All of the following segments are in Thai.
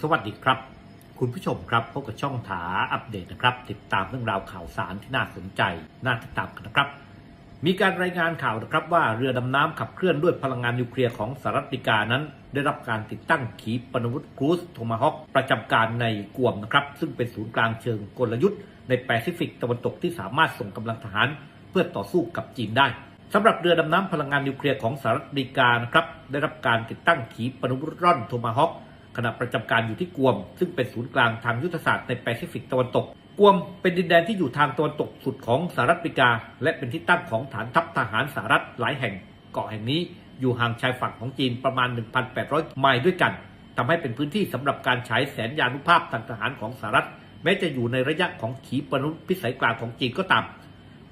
สวัสดีครับ คุณผู้ชมครับพบกับช่องถาอัปเดตนะครับ ติดตามเรื่องราวข่าวสารที่น่าสนใจ น่าติดตามกันนะครับ มีการรายงานข่าวนะครับว่าเรือดำน้ำขับเคลื่อนด้วยพลังงานนิวเคลียร์ของสหรัฐอเมริกานั้น ได้รับการติดตั้งขีปนาวุธครูซโทมาฮอคประจำการในกวมนะครับซึ่งเป็นศูนย์กลางเชิงกลยุทธ์ในแปซิฟิกตะวันตกที่สามารถส่งกำลังทหาร เพื่อต่อสู้กับจีนได้สำหรับเรือดำน้ำพลังงานนิวเคลียร์ของสหรัฐอเมริกานะครับได้รับการติดตั้งขีปนาวุธร่อนโทมาฮอค ขณะประจำการอยู่ที่กวม ซึ่งเป็นศูนย์กลางทางยุทธศาสตร์ในแปซิฟิกตะวันตก กวมเป็นดินแดนที่อยู่ทางตะวันตกสุดของสหรัฐอเมริกา และเป็นที่ตั้งของฐานทัพทหารสหรัฐหลายแห่ง เกาะแห่งนี้อยู่ห่างชายฝั่งของจีนประมาณ 1,800 ไมล์ด้วยกันทำให้เป็นพื้นที่สำหรับการฉายแสนยานุภาพทางทหารของสหรัฐ แม้จะอยู่ในระยะของขีปนาวุธพิสัยกลางของจีนก็ตาม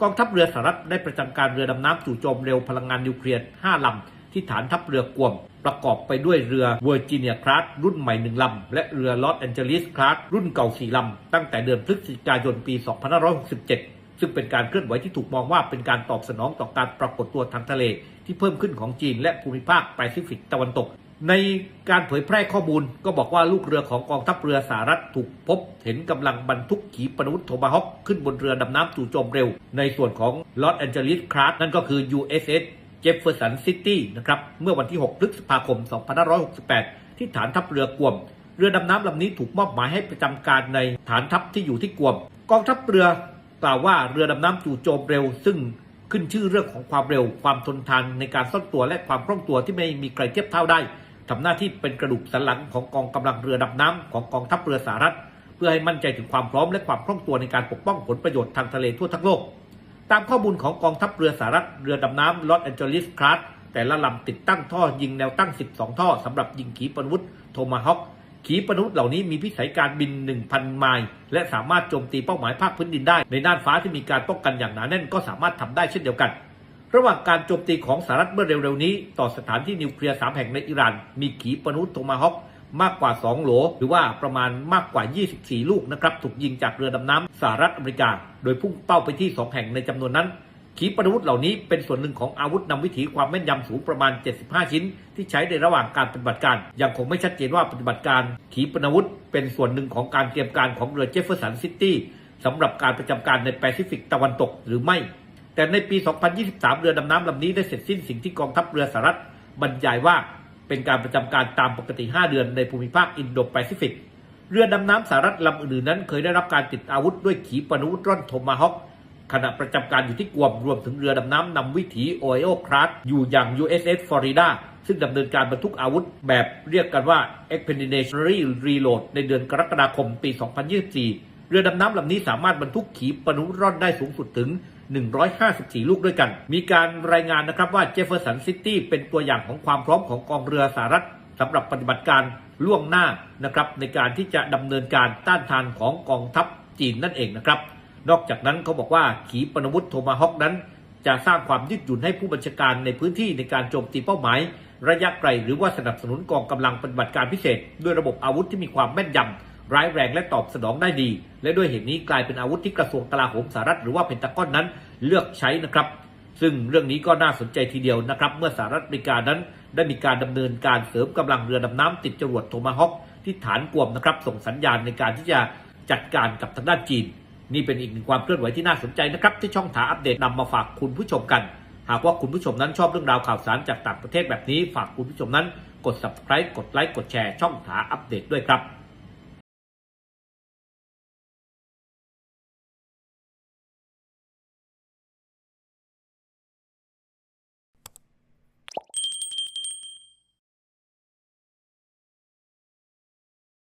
กองทัพเรือสหรัฐได้ประจำการเรือดำน้ำจู่โจมเร็วพลังงานนิวเคลียร์5ลำที่ฐานทัพเรือกวม ประกอบไปด้วยเรือเวอร์จิเนียคลาสรุ่นใหม่หนึ่งลำ และเรือลอสแอนเจลิสคลาสรุ่นเก่าสี่ลำ ตั้งแต่เดือนพฤศจิกายนปี 2567ซึ่งเป็นการเคลื่อนไหวที่ถูกมองว่าเป็นการตอบสนองต่อการปรากฏตัวทางทะเล ที่เพิ่มขึ้นของจีนและภูมิภาคแปซิฟิกตะวันตก ในการเผยแพร่ข้อมูลก็บอกว่าลูกเรือของกองทัพเรือสหรัฐถูกพบ เห็นกำลังบรรทุกขีปนาวุธโทมาฮอคขึ้นบนเรือดำน้ำจู่โจมเร็ว ในส่วนของลอสแอนเจลิสคลาสนั่นก็คือ USS เจฟเฟอร์สันซิตี้นะครับเมื่อวันที่ 6 พฤษภาคม 2568 ที่ฐานทัพเรือกวม เรือดำน้ำลำนี้ถูกมอบหมายให้ประจำการในฐานทัพที่อยู่ที่กวม กองทัพเรือกล่าวว่าเรือดำน้ำจู่โจมเร็ว ซึ่งขึ้นชื่อเรื่องของความเร็ว ความทนทานในการซ่อนตัวและความคล่องตัวที่ไม่มีใครเทียบเท่าได้ทำหน้าที่เป็นกระดูกสันหลังของกองกำลังเรือดำน้ำของกองทัพเรือสหรัฐ เพื่อให้มั่นใจถึงความพร้อมและความคล่องตัวในการปกป้องผลประโยชน์ทางทะเลทั่วทั้งโลก ตามข้อมูลของกองทัพเรือสหรัฐเรือดำน้ำลอสแอนเจลิสคลาสแต่ละลำติดตั้งท่อยิงแนวตั้ง 12 ท่อสำหรับยิงขีปนาวุธโทมาฮอคขีปนาวุธเหล่านี้มีพิสัยการบิน 1,000 ไมล์และสามารถโจมตีเป้าหมายภาคพื้นดินได้ ในน่านฟ้าที่มีการป้องกันอย่างหนาแน่นก็สามารถทำได้เช่นเดียวกัน ระหว่างการโจมตีของสหรัฐเมื่อเร็วๆนี้ ต่อสถานที่นิวเคลียร์3แห่งในอิหร่าน มีขีปนาวุธโทมาฮอค มากกว่า 2 โหล หรือว่าประมาณมากกว่า 24 ลูกนะครับถูกยิงจากเรือดำน้ำสหรัฐอเมริกา โดยพุ่งเป้าไปที่ 2 แห่งในจำนวนนั้น ขีปนาวุธเหล่านี้เป็นส่วนหนึ่งของอาวุธนำวิถีความแม่นยำสูงประมาณ 75 ชิ้น ที่ใช้ในระหว่างการปฏิบัติการ ยังคงไม่ชัดเจนว่าปฏิบัติการ ขีปนาวุธ เป็นส่วนหนึ่งของการเตรียมการของเรือเจฟเฟอร์สันซิตี้สำหรับการประจำการในแปซิฟิกตะวันตกหรือไม่ แต่ในปี 2023 เรือดำน้ำลำนี้ได้เสร็จสิ้นสิ่งที่กองทัพเรือสหรัฐบรรยายว่า เป็นการประจำการตามปกติ 5 เดือนในภูมิภาคอินโดแปซิฟิก เรือดำน้ำสหรัฐลำอื่นๆนั้น เคยได้รับการติดอาวุธด้วยขีปนาวุธร่อนโทมาฮอคขณะประจำการอยู่ที่กวมรวมถึงเรือดำน้ำนำวิถีโอไโอคลาสอยู่อย่าง USS Florida ซึ่งดำเนินการบรรทุกอาวุธแบบเรียกกันว่า Expeditionary Reload ในเดือนกรกฎาคมปี 2024 เรือดำน้ำลำนี้สามารถบรรทุกขีปนาวุธร่อนได้สูงสุดถึง 154 ลูกด้วยกัน มีการรายงานนะครับว่าเจฟเฟอร์สันซิตี้เป็นตัวอย่างของความพร้อมของกองเรือสหรัฐสำหรับปฏิบัติการล่วงหน้านะครับในการที่จะดำเนินการต้านทานของกองทัพจีนนั่นเองนะครับ นอกจากนั้นเขาบอกว่าขีปนาวุธโทมาฮอคนั้น จะสร้างความยืดหยุ่นให้ผู้บัญชาการในพื้นที่ในการโจมตีเป้าหมาย ระยะไกลหรือว่าสนับสนุนกองกำลังปฏิบัติการพิเศษ ด้วยระบบอาวุธที่มีความแม่นยำ ร้ายแรงและตอบสนองได้ดี และด้วยเหตุนี้กลายเป็นอาวุธที่กระทรวงกลาโหมสหรัฐหรือว่าเพนตากอนนั้นเลือกใช้นะครับ ซึ่งเรื่องนี้ก็น่าสนใจทีเดียวนะครับ เมื่อสหรัฐอเมริกานั้น ได้มีการดำเนินการเสริมกำลังเรือดำน้ำติดจรวดโทมาฮอคที่ฐานกวมนะครับ ส่งสัญญาณในการที่จะจัดการกับทางด้านจีน นี่เป็นอีกหนึ่งความเคลื่อนไหวที่น่าสนใจนะครับที่ช่องถาอัปเดตนำมาฝากคุณผู้ชมกัน หากว่าคุณผู้ชมนั้นชอบเรื่องราวข่าวสารจากต่างประเทศแบบนี้ฝากคุณผู้ชมนั้นกด subscribe กดไลค์กดแชร์ช่องถาอัปเดตด้วยครับ